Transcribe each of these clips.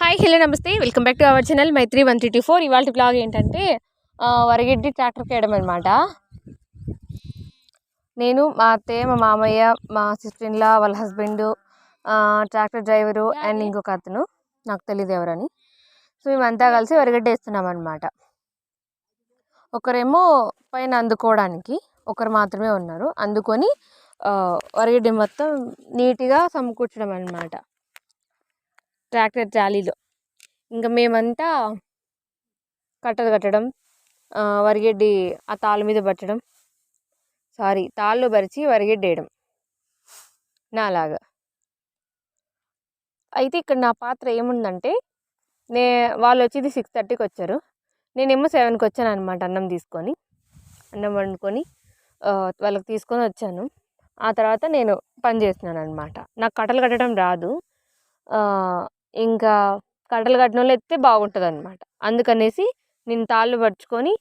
Hi hello నమస్తే. Welcome back to our channel Maitri one three two four ఇవాళ blog ఏంటంటే వరిగడ్డి ట్రాక్టర్కి వేయడం అనమాట నేను మా అత్తయ్య మా మామయ్య మా సిస్టర్ ఇన్లా వాళ్ళ హస్బెండ్ ట్రాక్టర్ డ్రైవరు అండ్ ఇంకొక అతను. నాకు తెలియదు ఎవరని. సో మేమంతా కలిసి వరిగడ్డి వేస్తున్నాం అనమాట ఒకరేమో పైన అందుకోవడానికి ఒకరు మాత్రమే ఉన్నారు. అందుకొని వరిగడ్డి మొత్తం నీట్గా సమకూర్చడం అనమాట ట్రాక్టర్ ట్రాలీలో. ఇంకా మేమంతా కట్టలు కట్టడం వరిగడ్డి ఆ తాళ్ళ మీద పట్టడం సారీ తాళ్ళు పరిచి వరిగడ్డి వేయడం. నాలాగా. అయితే ఇక్కడ నా పాత్ర ఏముందంటే నే వాళ్ళు వచ్చేది సిక్స్ థర్టీకి వచ్చారు. నేనేమో సెవెన్కి వచ్చాను అనమాట అన్నం తీసుకొని. అన్నం వండుకొని వాళ్ళకి తీసుకొని వచ్చాను. ఆ తర్వాత నేను పని చేస్తున్నాను అనమాట నాకు కట్టలు కట్టడం రాదు. ఇంకా కట్టలు కట్టిన వాళ్ళు ఎత్తే బాగుంటుంది అనమాట అందుకనేసి నేను తాళ్ళు పరుచుకొని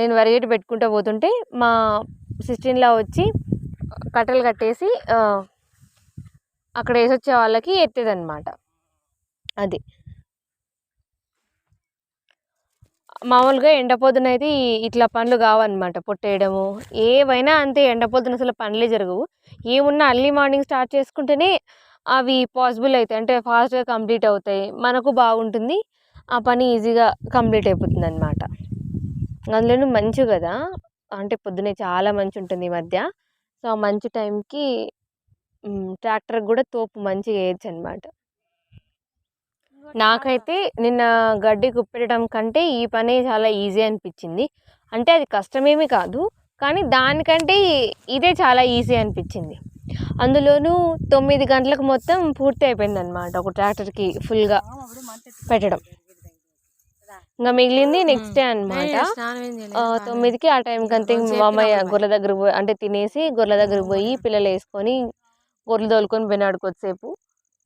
నేను వరిగేటి పెట్టుకుంటూ పోతుంటే మా సిస్టర్లా వచ్చి కట్టెలు కట్టేసి అక్కడ వేసి వచ్చే వాళ్ళకి ఎత్తేదనమాట అది. మామూలుగా ఎండపోదున అయితే ఇట్లా పనులు కావన్నమాట పొట్టేయడము. ఏవైనా అంతే ఎండపోదున అసలు పనులే జరగవు. ఏమున్నా అర్లీ మార్నింగ్ స్టార్ట్ చేసుకుంటేనే అవి పాసిబుల్ అవుతాయి అంటే ఫాస్ట్గా కంప్లీట్ అవుతాయి మనకు బాగుంటుంది ఆ పని ఈజీగా కంప్లీట్ అయిపోతుంది అనమాట అందులోనూ మంచు కదా అంటే పొద్దునే చాలా మంచు ఉంటుంది ఈ మధ్య. సో ఆ మంచి టైంకి ట్రాక్టర్ కూడా తోపు మంచిగా వేయచ్చు అనమాట నాకైతే నిన్న గడ్డి కుప్పెట్టడం కంటే ఈ పని చాలా ఈజీ అనిపించింది. అంటే అది కష్టమేమీ కాదు కానీ దానికంటే ఇదే చాలా ఈజీ అనిపించింది. అందులోనూ తొమ్మిది గంటలకు మొత్తం పూర్తి అయిపోయింది అనమాట ఒక ట్రాక్టర్కి ఫుల్గా పెట్టడం. ఇంకా మిగిలింది నెక్స్ట్ డే అనమాట తొమ్మిదికి ఆ టైంకి అంతే ఇంక మా అమ్మయ్య గొర్రెల దగ్గర పోయి అంటే తినేసి గొర్రెల దగ్గర పోయి పిల్లలు వేసుకొని గొర్రెలు తోలుకొని పోయినాడు కొద్దిసేపు.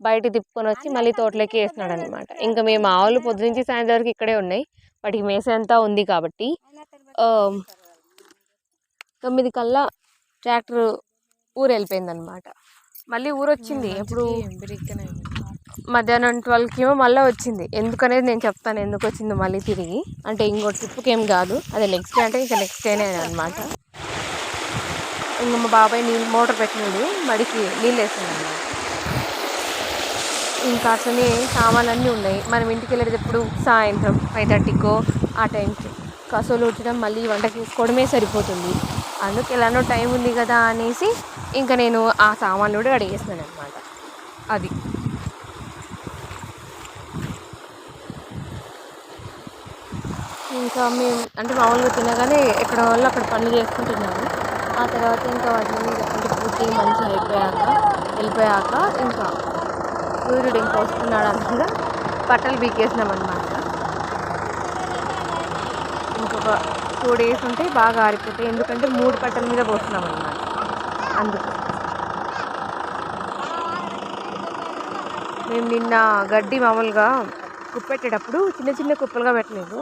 బయట తిప్పుకొని వచ్చి మళ్ళీ తోటలోకి వేసినాడు అనమాట ఇంకా మేము ఆవులు పొద్దు నుంచి సాయంత్రం వరకు ఇక్కడే ఉన్నాయి. వాటికి మేసేంతా ఉంది కాబట్టి తొమ్మిది కల్లా ట్రాక్టర్ ఊరు వెళ్ళిపోయింది అనమాట మళ్ళీ ఊరు వచ్చింది ఎప్పుడు మధ్యాహ్నం ట్వెల్వ్కి ఏమో మళ్ళీ వచ్చింది. ఎందుకనేది నేను చెప్తాను. ఎందుకు వచ్చిందో మళ్ళీ తిరిగి. అంటే ఇంకో ట్రిప్కి ఏం కాదు. అదే నెక్స్ట్ డే అంటే ఇంకా నెక్స్ట్ డేనే అనమాట. ఇంకా మా బాబాయ్ నీళ్ళు మోటార్ పెట్టినాడు. మడికి నీళ్ళు వేస్తున్నాడు అనమాట ఇంకా అట్లనే సామాన్లన్నీ ఉన్నాయి. మనం ఇంటికి వెళ్ళేటప్పుడు సాయంత్రం. ఫైవ్ థర్టీకో ఆ టైంకి. కసులు ఉట్టడం మళ్ళీ వంట చేసుకోవడమే సరిపోతుంది. అందుకు ఎలానో టైం ఉంది కదా అనేసి ఇంకా నేను ఆ సామాన్లు కూడా అడిగేసాను అనమాట అది. ఇంకా మేము అంటే మామూలుగా తినగానే ఎక్కడ వాళ్ళు అక్కడ పనులు చేసుకుంటున్నాము ఆ తర్వాత ఇంకా వాటిని అంటే పూర్తి మంచిగా అయిపోయాక వెళ్ళిపోయాక ఇంకా సూర్యుడు ఇంకా వస్తున్నాడు అనగా బట్టలు బీకేసినాం అనమాట ఇంకొక టూ డేస్ ఉంటే బాగా ఆరిపోతాయి. ఎందుకంటే మూడు పట్టల మీద పోస్తున్నాం అన్నమాట. అందుకు. మేము నిన్న గడ్డి మామూలుగా కుప్పెట్టేటప్పుడు చిన్న చిన్న కుప్పలుగా పెట్టలేదు.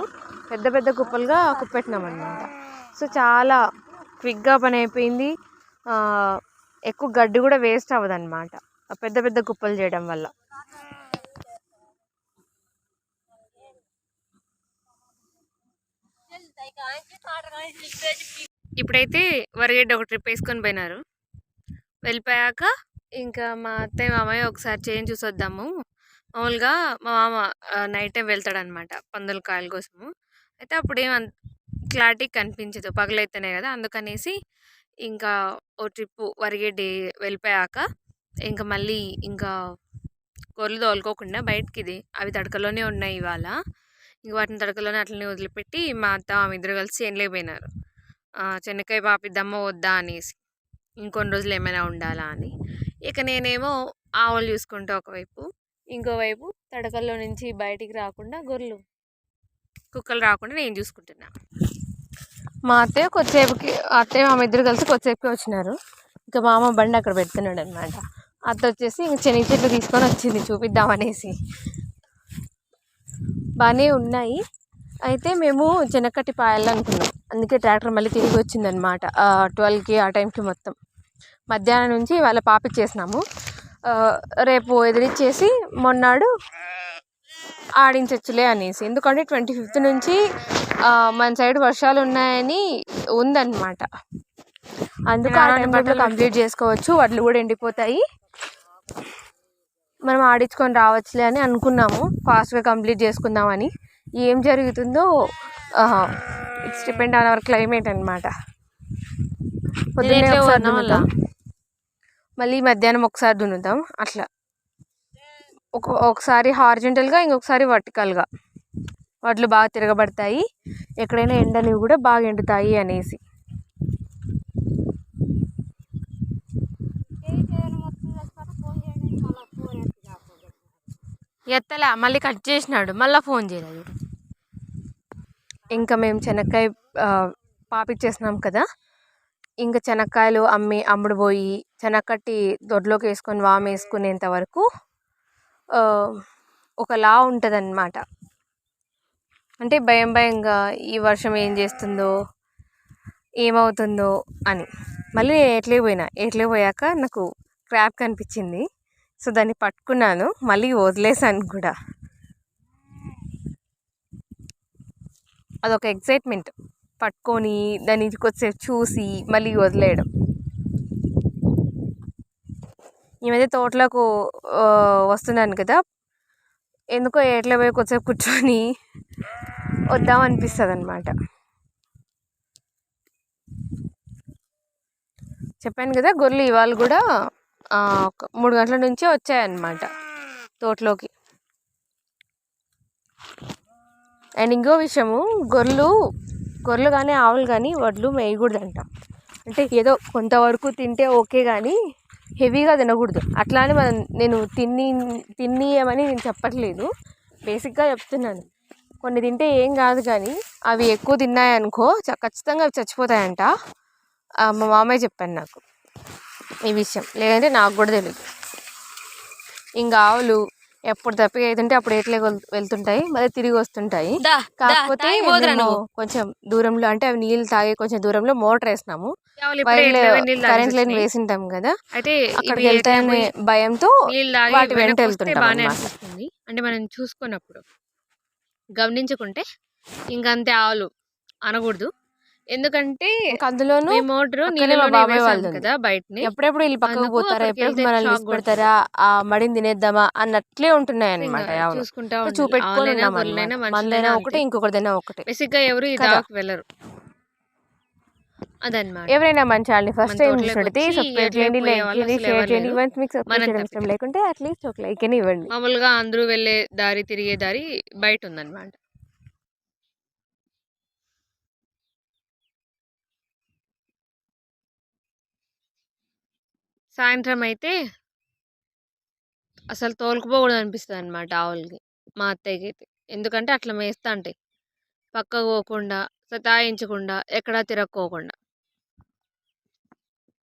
పెద్ద పెద్ద కుప్పలుగా కుప్పెట్టినాం అన్నమాట. సో చాలా క్విక్గా పని అయిపోయింది. ఎక్కువ గడ్డి కూడా వేస్ట్ అవ్వదు అనమాట పెద్ద పెద్ద కుప్పలు చేయడం వల్ల. ఇప్పుడైతే వరిగడ్డ ఒక ట్రిప్ వేసుకొని పోయినారు. వెళ్ళిపోయాక ఇంకా మా అత్తయ్య మామయ్య ఒకసారి చేంజ్ చూసి వద్దాము మామూలుగా మా మామ నైట్ టైం వెళ్తాడనమాట పందుల కాయల కోసము. అయితే అప్పుడు ఏం క్లారిటీ కనిపించదు. పగలైతేనే కదా. అందుకనేసి ఇంకా ఓ ట్రిప్ వరిగడ్డి వెళ్ళిపోయాక ఇంకా మళ్ళీ ఇంకా గొర్రెలు తోలుకోకుండా బయటికి ఇది అవి తడకలోనే ఉన్నాయి ఇవాళ. ఇంక వాటిని తడకలోనే అట్లనే వదిలిపెట్టి మా అత్త ఆమె ఇద్దరు కలిసి ఎండ్లేపోయినారు చెనక్కాయ పాపిద్దామా వద్దా అనేసి ఇంకొన్ని రోజులు ఏమైనా ఉండాలా అని. ఇక నేనేమో ఆవులు చూసుకుంటా ఒకవైపు ఇంకోవైపు తడకల్లో నుంచి బయటికి రాకుండా గొర్రెలు కుక్కలు రాకుండా నేను చూసుకుంటున్నా. మా అత్తయ్య కొద్దిసేపుకి అత్తయ్య మా ఇద్దరు కలిసి కొద్దిసేపుకి వచ్చినారు. ఇంకా మామ బండి అక్కడ పెడుతున్నాడు అనమాట అత్త వచ్చేసి ఇంక శనగ చెట్లు తీసుకొని వచ్చింది చూపిద్దామనేసి బాగానే ఉన్నాయి. అయితే మేము చెనక్కటి పాయాలి అనుకున్నాం. అందుకే ట్రాక్టర్ మళ్ళీ తిరిగి వచ్చిందనమాట ట్వెల్వ్కి ఆ టైంకి మొత్తం. మధ్యాహ్నం నుంచి వాళ్ళ పాపిచ్చేసినాము రేపు ఎదిరిచ్చేసి మొన్నాడు ఆడించచ్చులే అనేసి. ఎందుకంటే ట్వంటీ ఫిఫ్త్ నుంచి మన సైడ్ వర్షాలు ఉన్నాయని ఉందన్నమాట. అందుకు ఆ కంప్లీట్ చేసుకోవచ్చు. వడ్లు కూడా ఎండిపోతాయి. మనం ఆడించుకొని రావచ్చులే అని అనుకున్నాము. ఫాస్ట్గా కంప్లీట్ చేసుకుందామని. ఏం జరుగుతుందో it's depend on our climate అనమాట పొద్దున్నే ఎట్లా ఒకసారి పోతున్నాం దున్నుతాం. మళ్ళీ మధ్యాహ్నం ఒకసారి దున్నుతాం. అట్లా. ఒక ఒకసారి హార్జెంటల్గా ఇంకొకసారి వర్టికల్గా వడ్లు బాగా తిరగబడతాయి. ఎక్కడైనా ఎండనివి కూడా బాగా ఎండుతాయి అనేసి. ఎత్తలే? మళ్ళీ కట్ చేసినాడు. మళ్ళీ ఫోన్ చేయలేదు ఇంకా మేము చెనక్కాయ పాపిచ్చేసినాం కదా. ఇంకా చెనక్కాయలు అమ్మి అమ్ముడు పోయి శనక్కట్టి దొడ్లోకి వేసుకొని వామ్ వేసుకునేంత వరకు ఒక ఒకలా ఉంటుందన్నమాట. అంటే భయం భయంగా ఈ వర్షం ఏం చేస్తుందో ఏమవుతుందో అని. మళ్ళీ నేను ఎట్లే పోయినా. ఎట్లే పోయాక నాకు క్రాప్ కనిపించింది. సో దాన్ని పట్టుకున్నాను. మళ్ళీ వదిలేసాను కూడా. అదొక ఎక్సైట్మెంట్. పట్టుకొని దాన్ని కొద్దిసేపు చూసి మళ్ళీ వదిలేయడం. ఈ మధ్య తోటలకు వస్తున్నాను కదా. ఎందుకో ఎట్లా పోయి కొద్దిసేపు కూర్చొని వద్దాం అనిపిస్తుంది అనమాట చెప్పాను కదా గొర్రెలు ఇవాళ కూడా మూడు గంటల నుంచే వచ్చాయన్నమాట తోటలోకి. అండ్ ఇంకో విషయము గొర్రెలు గొర్రెలు కానీ ఆవులు కానీ వడ్లు మేయకూడదంట. అంటే ఏదో కొంతవరకు తింటే ఓకే కానీ హెవీగా తినకూడదు. అట్లానే మనం నేను తిని తినియమని నేను చెప్పట్లేదు. బేసిక్గా చెప్తున్నాను. కొన్ని తింటే ఏం కాదు కానీ అవి ఎక్కువ తిన్నాయనుకో చ- ఖచ్చితంగా అవి చచ్చిపోతాయంట. మా మామయ్య చెప్పాను నాకు. ఈ విషయం. లేదంటే నాకు కూడా తెలియదు ఇంకా ఆవులు ఎప్పుడు తప్పిగా అవుతుంటే అప్పుడు ఎట్లే వెళ్- వెళ్తుంటాయి. మళ్ళీ తిరిగి వస్తుంటాయి. కాకపోతే. కొంచెం దూరంలో అంటే అవి నీళ్ళు తాగే కొంచెం దూరంలో మోటార్ వేసినాము. కరెంట్ లైన్ వేసింటాం కదా. అయితే అక్కడికి వెళ్తాయనే భయంతో వాటి వెంట వెనక్కి వస్తే వెళ్తుంటాం బాగానే అన్నమాట. అనిపిస్తుంది. అంటే మనం చూసుకున్నప్పుడు గమనించుకుంటే ఇంకంతే ఆవులు అనకూడదు. ఎందుకంటే అందులోనూ మోటార్. కదా బయటని. ఎప్పుడెప్పుడు వీళ్ళు పక్కకు పోతారా? ఎప్పుడెప్పుడు మనల్ని పెడతారా ఆ మడిని తినేద్దామా? అన్నట్లే ఉంటున్నాయి అనమాట చూసుకుంటా మనదైనా. ఒకటే ఇంకొకరిదైనా ఒకటే. బేసిక్గా ఎవరు వెళ్ళరు. అదనమాట ఎవరైనా మన ఛానల్ ఫస్ట్ టైం చూసినట్టయితే సబ్స్క్రైబ్ చేయండి లైక్ చేయండి షేర్ చేయండి మీకు సబ్స్క్రైబ్ చేయడం ఇష్టం. లేకుంటే అట్లీస్ట్ ఒక లైక్ అని ఇవ్వండి. మామూలుగా అందరూ వెళ్ళే దారి తిరిగే దారి బయట ఉందన్నమాట. సాయంత్రం అయితే అసలు తోలుకుపోకూడదు అనిపిస్తుంది అనమాట ఆవులకి. మా అత్తయ్యకి అయితే ఎందుకంటే అట్లా మేస్తా ఉంటాయి పక్కకు పోకుండా సతాయించకుండా ఎక్కడా తిరక్కోకుండా.